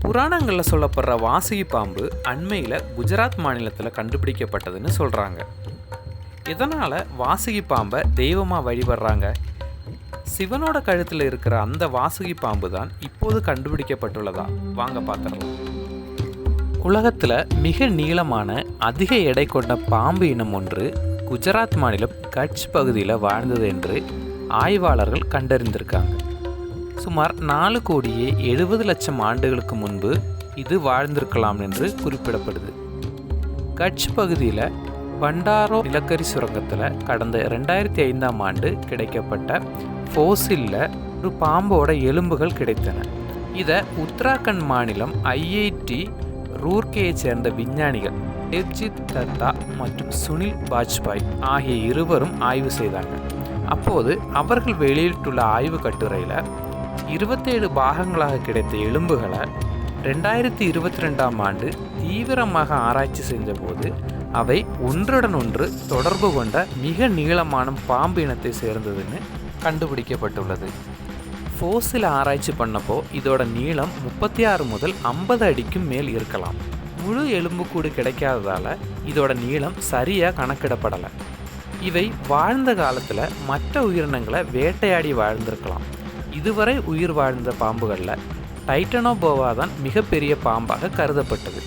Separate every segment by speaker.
Speaker 1: புராணங்களில் சொல்லப்படுற வாசகி பாம்பு அண்மையில் குஜராத் மாநிலத்தில் கண்டுபிடிக்கப்பட்டதுன்னு சொல்கிறாங்க இதனால் வாசுகி பாம்பை தெய்வமாக வழிபடுறாங்க. சிவனோட கழுத்தில் இருக்கிற அந்த வாசுகி பாம்பு தான் இப்போது கண்டுபிடிக்கப்பட்டுள்ளதா? வாங்க பார்த்துடலாம் உலகத்தில் மிக நீளமான அதிக எடை கொண்ட பாம்பு இனம் ஒன்று குஜராத் மாநிலம் கட்ச் பகுதியில் வாழ்ந்தது என்று ஆய்வாளர்கள் கண்டறிந்திருக்காங்க. சுமார் நாலு கோடியே எழுபது லட்சம் ஆண்டுகளுக்கு முன்பு இது வாழ்ந்திருக்கலாம் என்று குறிப்பிடப்படுது. கட்ச் பகுதியில் பண்டாரோ நிலக்கரி சுரங்கத்தில் கடந்த ரெண்டாயிரத்தி ஐந்தாம் ஆண்டு கிடைக்கப்பட்ட ஃபோசிலில் ஒரு பாம்போட எலும்புகள் கிடைத்தன. இதை உத்தராகண்ட் மாநிலம் ஐஐடி ரூர்கேயை சேர்ந்த விஞ்ஞானிகள் டெர்ஜித் தத்தா மற்றும் சுனில் வாஜ்பாய் ஆகிய இருவரும் ஆய்வு செய்தாங்க. அப்போது அவர்கள் வெளியிட்டுள்ள ஆய்வு கட்டுரையில் இருபத்தேழு பாகங்களாக கிடைத்த எலும்புகளை ரெண்டாயிரத்தி இருபத்தி ரெண்டாம் ஆண்டு தீவிரமாக ஆராய்ச்சி செஞ்சபோது அவை ஒன்றுடன் ஒன்று தொடர்பு கொண்ட மிக நீளமான பாம்பு இனத்தை சேர்ந்ததுன்னு கண்டுபிடிக்கப்பட்டுள்ளது. ஃபோஸில் ஆராய்ச்சி பண்ணப்போ இதோட நீளம் முப்பத்தி ஆறு முதல் ஐம்பது அடிக்கும் மேல் இருக்கலாம். முழு எலும்புக்கூடு கிடைக்காததால் இதோட நீளம் சரியாக கணக்கிடப்படலை. இவை வாழ்ந்த காலத்தில் மற்ற உயிரினங்களை வேட்டையாடி வாழ்ந்திருக்கலாம். இதுவரை உயிர் வாழ்ந்த பாம்புகளில் டைட்டனோபோவா தான் மிகப்பெரிய பாம்பாக கருதப்பட்டது.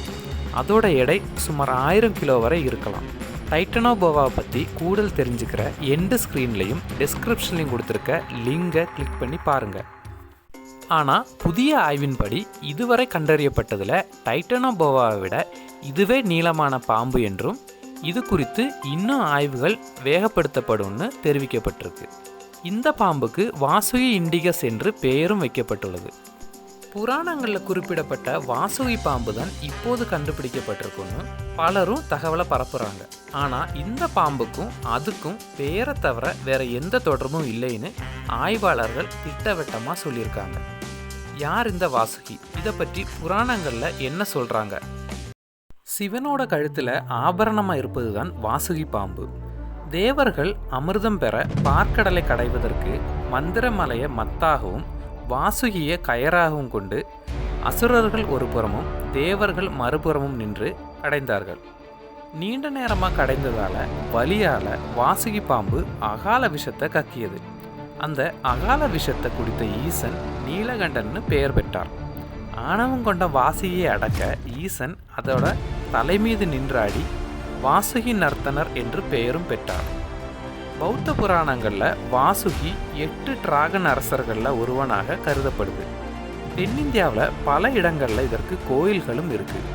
Speaker 1: அதோட எடை சுமார் ஆயிரம் கிலோ வரை இருக்கலாம். டைட்டனோபோவாவை பற்றி கூடுதல் தெரிஞ்சுக்கிற எண்டு ஸ்க்ரீன்லையும் டிஸ்கிரிப்ஷன்லையும் கொடுத்துருக்க லிங்கை கிளிக் பண்ணி பாருங்கள் ஆனால் புதிய ஆய்வின்படி இதுவரை கண்டறியப்பட்டதில் டைட்டனோபோவாவை விட இதுவே நீளமான பாம்பு என்றும் இது குறித்து இன்னும் ஆய்வுகள் வேகப்படுத்தப்படும்னு தெரிவிக்கப்பட்டிருக்கு. இந்த பாம்புக்கு வாசுகி இண்டிகஸ் என்று பெயரும் வைக்கப்பட்டுள்ளது. புராணங்களில் குறிப்பிடப்பட்ட வாசுகி பாம்பு தான் இப்போது கண்டுபிடிக்கப்பட்டிருக்குன்னு பலரும் தகவலை பரப்புகிறாங்க ஆனால் இந்த பாம்புக்கும் அதுக்கும் பெயரை தவிர வேற எந்த தொடர்பும் இல்லைன்னு ஆய்வாளர்கள் திட்டவட்டமாக சொல்லியிருக்காங்க. யார் இந்த வாசுகி? இதை பற்றி புராணங்களில் என்ன சொல்கிறாங்க சிவனோட கழுத்தில் ஆபரணமாக இருப்பது தான் வாசுகி பாம்பு. தேவர்கள் அமிர்தம் பெற பார்க்கடலை கடைவதற்கு மந்திரமலையை மத்தாகவும் வாசுகியை கயராகவும் கொண்டு அசுரர்கள் ஒரு புறமும் தேவர்கள் மறுபுறமும் நின்று கடைந்தார்கள். நீண்ட நேரமாக கடைந்ததால வலியால வாசுகி பாம்பு அகால விஷத்தை கக்கியது. அந்த அகால விஷத்தை குடித்த ஈசன் நீலகண்டன்னு பெயர் பெற்றார். ஆணவம் கொண்ட வாசியை அடக்க ஈசன் அதோட தலைமீது நின்றாடி வாசுகி நர்த்தனர் என்று பெயரும் பெற்றார். பௌத்த புராணங்களில் வாசுகி எட்டு டிராகன் அரசர்களில் ஒருவனாக கருதப்படுது. தென்னிந்தியாவில் பல இடங்களில் இதற்கு கோயில்களும் இருக்குது